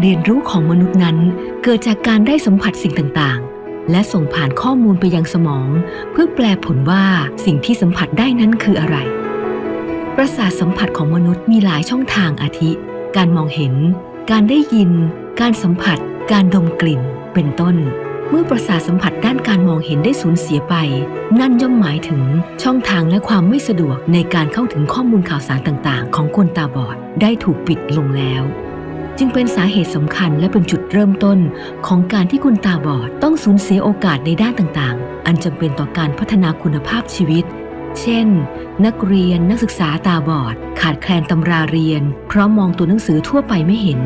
เรียนรู้ของมนุษย์นั้น เกิดจากการได้สัมผัสสิ่งต่างๆ และส่งผ่านข้อมูลไปยังสมอง เพื่อแปลผลว่าสิ่งที่สัมผัสได้นั้นคืออะไร ประสาทสัมผัสของมนุษย์มีหลายช่องทางอาทิ การมองเห็น การได้ยิน การสัมผัส การดมกลิ่น เป็นต้น เมื่อประสาทสัมผัสด้านการมองเห็นได้สูญเสียไป นั่นย่อมหมายถึงช่องทางและความไม่สะดวกในการเข้าถึงข้อมูลข่าวสารต่างๆ ของคนตาบอดได้ถูกปิดลงแล้ว จึงเป็นสาเหตุสำคัญและเป็นจุดเริ่มต้นของการที่คนตาบอดต้องสูญเสียโอกาสในด้านต่างๆ อันจำเป็นต่อการพัฒนาคุณภาพชีวิต เช่น นักเรียนนักศึกษาตาบอด ขาดแคลนตำราเรียน เพราะมองตัวหนังสือทั่วไปไม่เห็น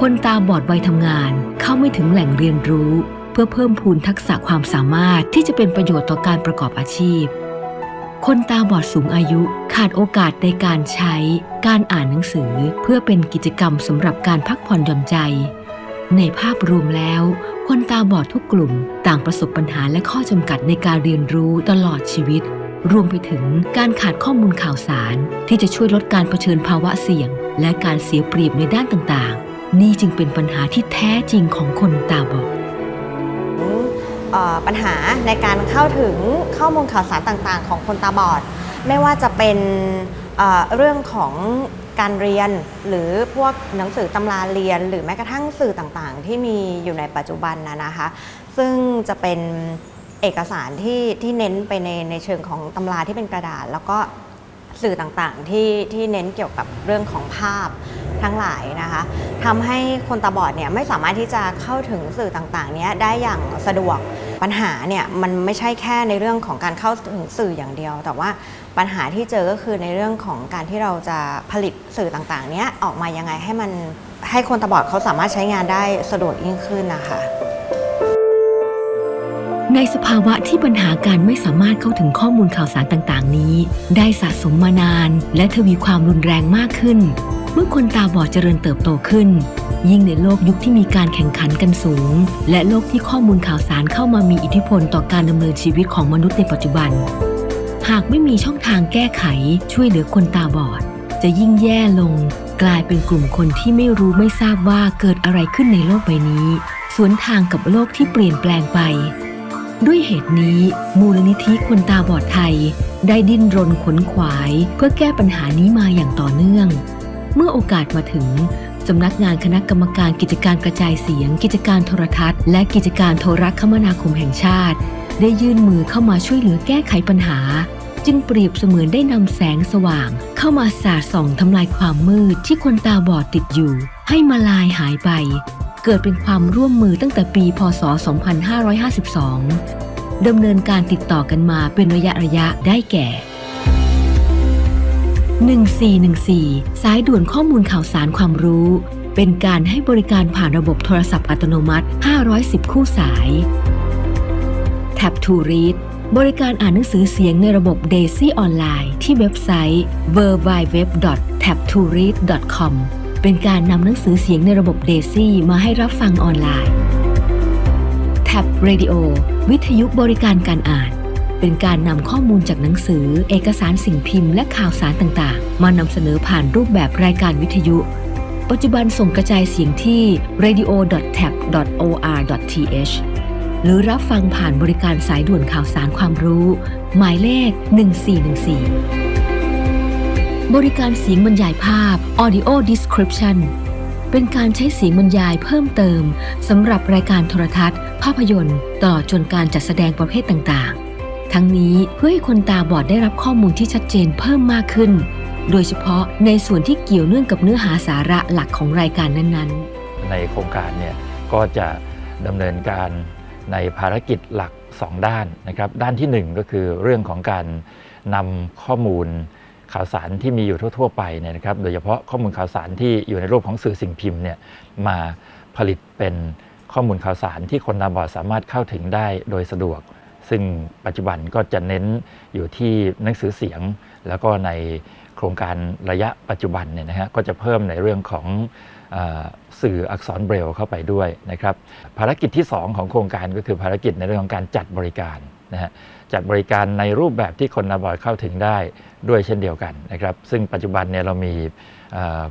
คนตาบอดวัยทำงาน เข้าไม่ถึงแหล่งเรียนรู้ เพื่อเพิ่มพูนทักษะความสามารถที่จะเป็นประโยชน์ต่อการประกอบอาชีพ คนตาบอดสูงอายุขาดโอกาสในการใช้การอ่านหนังสือเพื่อเป็นกิจกรรมสำหรับการพักผ่อนหย่อนใจ ในภาพรวมแล้ว คนตาบอดทุกกลุ่ม ต่างประสบปัญหาและข้อจำกัดในการเรียนรู้ตลอดชีวิต รวมไปถึงการขาดข้อมูลข่าวสาร ที่จะช่วยลดการเผชิญภาวะเสี่ยง และการเสียเปรียบในด้านต่างๆ นี่จึงเป็นปัญหาที่แท้จริงของคนตาบอด ปัญหาในการเข้าถึงข้อมูลข่าวสารต่างๆ ของคนตาบอด ไม่ว่าจะเป็นเรื่องของการเรียนหรือพวกหนังสือตำราเรียน หรือแม้กระทั่งสื่อต่างๆ ที่มีอยู่ในปัจจุบันนะนะคะ ซึ่งจะเป็นเอกสารที่ที่เน้นไปในในเชิงของตำราที่เป็นกระดาษ แล้วก็สื่อต่างๆที่ที่เน้นเกี่ยวกับเรื่องของภาพ ทั้งหลายนะคะทำให้คนตาบอดเนี่ยไม่สามารถที่จะเข้าถึงสื่อต่างๆเนี้ยได้อย่างสะดวกปัญหาเนี่ยมันไม่ใช่แค่ในเรื่องของการเข้าถึงสื่ออย่างเดียว แต่ว่าปัญหาที่เจอก็คือในเรื่องของการที่เราจะผลิตสื่อต่างๆเนี้ยออกมายังไงให้มันให้คนตาบอดเขาสามารถใช้งานได้สะดวกยิ่งขึ้นนะคะในสภาวะที่ปัญหาการไม่สามารถเข้าถึงข้อมูลข่าวสารต่าง ๆ นี้ ได้สะสมมานาน และทวีความรุนแรงมากขึ้น มื่อคนตาบอดเจริญเติบโตขึ้น ยิ่งในโลกยุคที่มีการแข่งขันกันสูง และโลกที่ข้อมูลข่าวสารเข้ามามีอิทธิพลต่อการดำเนินชีวิตของมนุษย์ในปัจจุบัน หากไม่มีช่องทางแก้ไขช่วยเหลือคนตาบอด จะยิ่งแย่ลง กลายเป็นกลุ่มคนที่ไม่รู้ไม่ทราบว่าเกิดอะไรขึ้นในโลกใบนี้ สวนทางกับโลกที่เปลี่ยนแปลงไป ด้วยเหตุนี้ มูลนิธิคนตาบอดไทย ได้ดิ้นรนขวนขวาย เพื่อแก้ปัญหานี้มาอย่างต่อเนื่อง เมื่อโอกาสมาถึงสำนักงานคณะกรรมการกิจการกระจายเสียง กิจการโทรทัศน์ และกิจการโทรคมนาคมแห่งชาติ ได้ยื่นมือเข้ามาช่วยเหลือแก้ไขปัญหา จึงเปรียบเสมือนได้นำแสงสว่าง เข้ามาสาดส่องทำลายความมืดที่คนตาบอดติดอยู่ ให้มาลายหายไป เกิดเป็นความร่วมมือตั้งแต่ปี พศ 2552ดำเนินการติดต่อกันมาเป็นระยะระยะได้แก่ 1414 สายด่วนข้อมูลข่าวสารความรู้ เป็นการให้บริการผ่านระบบโทรศัพท์อัตโนมัติ 510 คู่สาย Tap to Read บริการอ่านหนังสือเสียงในระบบ Daisy ออนไลน์ที่เว็บไซต์ www.taptoread.com เป็นการนำหนังสือเสียงในระบบ Daisy มาให้รับฟังออนไลน์ Tab Radio วิทยุบริการการอ่าน เป็นการนำข้อมูลจากหนังสือ เอกสารสิ่งพิมพ์และข่าวสารต่างๆ มานำเสนอผ่านรูปแบบรายการวิทยุ ปัจจุบันส่งกระจายเสียงที่ radio.tab.or.th หรือรับฟังผ่านบริการสายด่วนข่าวสารความรู้ หมายเลข 1414 บริการเสียงบรรยายภาพ audio description เป็นการใช้เสียงบรรยายเพิ่มเติมสำหรับรายการโทรทัศน์ ภาพยนตร์ตลอดจนการจัดแสดงประเภทต่างๆ ทั้งนี้เพื่อให้คนตาบอดได้รับข้อมูลที่ชัดเจนเพิ่มมากขึ้น โดยเฉพาะในส่วนที่เกี่ยวเนื่องกับเนื้อหาสาระหลักของรายการนั้นๆ ในโครงการเนี่ยก็จะดำเนินการในภารกิจหลัก 2 ด้านนะครับ ด้านทีหนึ่1 ก็คือเรื่องของการนำข้อมูลข่าวสารที่มีอยู่ทั่ว ๆ ไปเนี่ยนะครับ โดยเฉพาะข้อมูลข่าวสารที่อยู่ในรูปของสื่อสิ่งพิมพ์เนี่ยมาผลิตเป็นข้อมูลข่าวสารที่คนตาบอดสามารถเข้าถึงได้โดยสะดวก ซึ่งปัจจุบันก็จะเน้นอยู่ที่หนังสือเสียง แล้วก็ในโครงการระยะปัจจุบันเนี่ยนะฮะก็จะเพิ่มในเรื่องของอสื่ออักษรเบรลเข้าไปด้วยนะครับภารกิจที่ 2 ของโครงการก็คือภารกิจในเรื่องของการจัดบริการนะฮะจัดบริการในรูปแบบที่คนตาบอดเข้าถึงได้ด้วยเช่นเดียวกันนะครับซึ่งปัจจุบันเนี่ยเรามี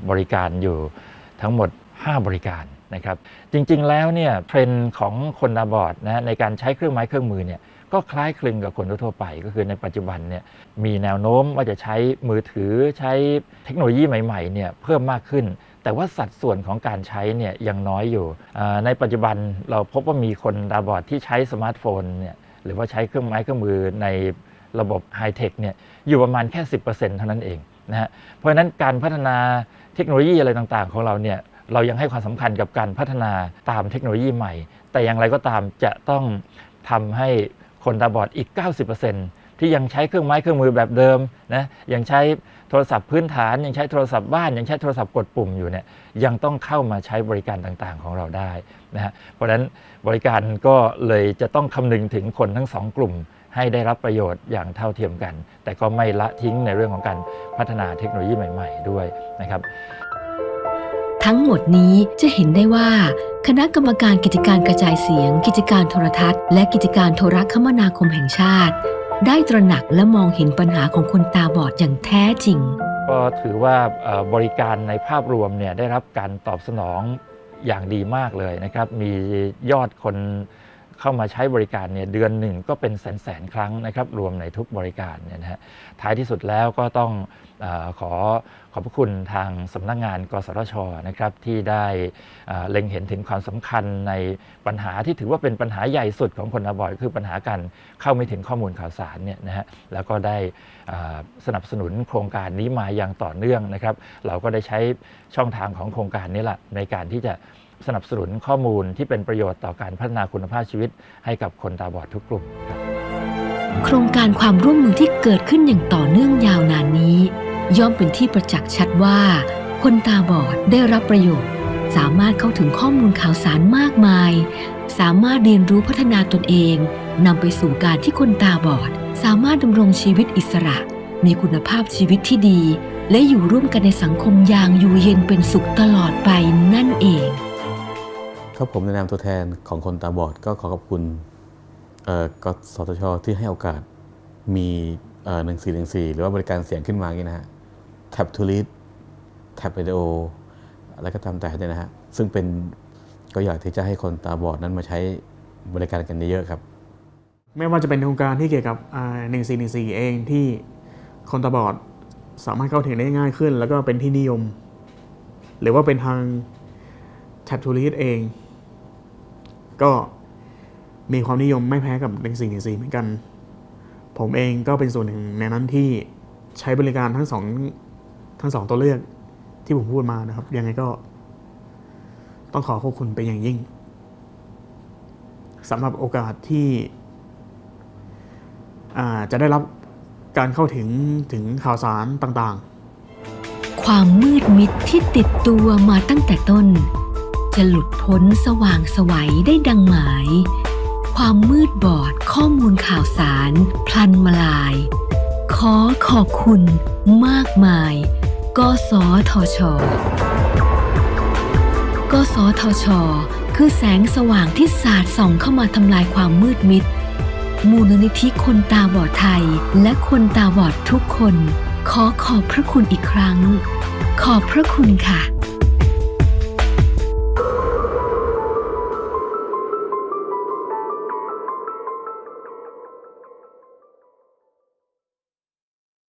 บริการอยู่ทั้งหมด 5 บริการนะครับจริงๆแล้วเนี่ยเทรนด์ของคนตาบอดนะในการใช้เครื่องไม้เครื่องมือเนี่ย ก็คล้ายคลึงกับคนทั่วไปก็คือในปัจจุบันเนี่ยมีแนวโน้มว่าจะใช้มือถือใช้เทคโนโลยีใหม่ๆเนี่ยเพิ่มมากขึ้น แต่ว่าสัดส่วนของการใช้เนี่ยยังน้อยอยู่ในปัจจุบันเราพบว่ามีคนตาบอดที่ใช้สมาร์ทโฟนเนี่ยหรือว่าใช้เครื่องไม้เครื่องมือในระบบไฮเทคเนี่ยอยู่ประมาณแค่ 10%เท่านั้นเองนะฮะเพราะฉะนั้นการพัฒนาเทคโนโลยีอะไรต่างๆ ของเราเนี่ยเรายังให้ความสำคัญกับการพัฒนาตามเทคโนโลยีใหม่ แต่อย่างไรก็ตามจะต้องทำให้ คนตาบอดอีก 90%ที่ยังใช้เครื่องไม้เครื่องมือแบบเดิมนะยังใช้โทรศัพท์พื้นฐาน ยังใช้โทรศัพท์บ้าน ยังใช้โทรศัพท์กดปุ่มอยู่เนี่ยยังต้องเข้ามาใช้บริการต่างๆของเราได้นะฮะเพราะฉะนั้นบริการก็เลยจะต้องคำนึงถึงคนทั้งสองกลุ่ม ให้ได้รับประโยชน์อย่างเท่าเทียมกัน แต่ก็ไม่ละทิ้งในเรื่องของการพัฒนาเทคโนโลยีใหม่ ๆ ด้วยนะครับ ทั้งหมดนี้จะเห็นได้ว่า คณะกรรมการกิจการกระจายเสียง กิจการโทรทัศน์ และกิจการโทรคมนาคมแห่งชาติ ได้ตระหนักและมองเห็นปัญหาของคนตาบอดอย่างแท้จริง ก็ถือว่าบริการในภาพรวมเนี่ยได้รับการตอบสนองอย่างดีมากเลยนะครับ มียอดคน เข้ามาใช้บริการเนี่ยเดือนหนึ่งก็เป็นแสนแสนครั้งนะครับรวมในทุกบริการเนี่ยนะฮะท้ายที่สุดแล้วก็ต้องอขอขอบพระคุณทางสำนักงงาน กสทชนะครับที่ได้เล็งเห็นถึงความสำคัญในปัญหาที่ถือว่าเป็นปัญหาใหญ่สุดของคนตาบอดคือปัญหาการเข้าไม่ถึงข้อมูลข่าวสารเนี่ยนะฮะแล้วก็ได้สนับสนุนโครงการนี้มาอย่างต่อเนื่องนะครับ เราก็ได้ใช้ช่องทางของโครงการนี้แหละในการที่จะ สนับสนุนข้อมูลที่เป็นประโยชน์ต่อการพัฒนาคุณภาพชีวิตให้กับคนตาบอดทุกกลุ่มครับโครงการความร่วมมือที่เกิดขึ้นอย่างต่อเนื่องยาวนานนี้ ย่อมเป็นที่ประจักษ์ชัดว่า คนตาบอดได้รับประโยชน์ สามารถเข้าถึงข้อมูลข่าวสารมากมาย สามารถเรียนรู้พัฒนาตนเองนำไปสู่การที่คนตาบอด สามารถดำรงชีวิตอิสระ มีคุณภาพชีวิตที่ดี และอยู่ร่วมกันในสังคมอย่างอยู่เย็นเป็นสุขตลอดไปนั่นเอง ครับผมในนามตัวแทนของคนตาบอดก็ขอขอบคุณกสทช ที่ให้โอกาสมีหนึ่งสี่หนึ่งสี่หรือว่าบริการเสียงขึ้นมาอย่างนี้นะฮะแท็บทูลิสแท็บเรดิโออะไรก็ตามแต่เนี่ยนะฮะซึ่งเป็นก็อยากที่จะให้คนตาบอดนั้นมาใช้บริการกันเยอะๆครับ ไม่ว่าจะเป็นโครงการที่เกี่ยวกับหนึ่งสี่หนึ่งสี่เองที่คนตาบอดสามารถเข้าถึงได้ง่ายขึ้น แล้วก็เป็นที่นิยม หรือว่าเป็นทางแท็บทูลิสเอง ก็มีความนิยมไม่แพ้กับหนึ่งสี่หนึ่งสี่เหมือนกัน ผมเองก็เป็นส่วนหนึ่งในนั้นที่ใช้บริการทั้งสองทั้งสองตัวเลือกที่ผมพูดมานะครับ ยังไงก็ ต้องขอขอบคุณเป็นอย่างยิ่งสำหรับโอกาสที่จะได้รับการเข้าถึงถึงข่าวสารต่างๆ ความมืดมิดที่ติดตัวมาตั้งแต่ต้น จะหลุดพ้นสว่างสวัยได้ดังหมาย ความมืดบอดข้อมูลข่าวสาร พลันมาลาย ขอขอบคุณมากมาย กสทช กสทช คือแสงสว่างที่สาดส่องเข้ามาทำลายความมืดมิด มูลนิธิคนตาบอดไทยและคนตาบอดทุกคน ขอขอบพระคุณอีกครั้ง ขอบพระคุณค่ะ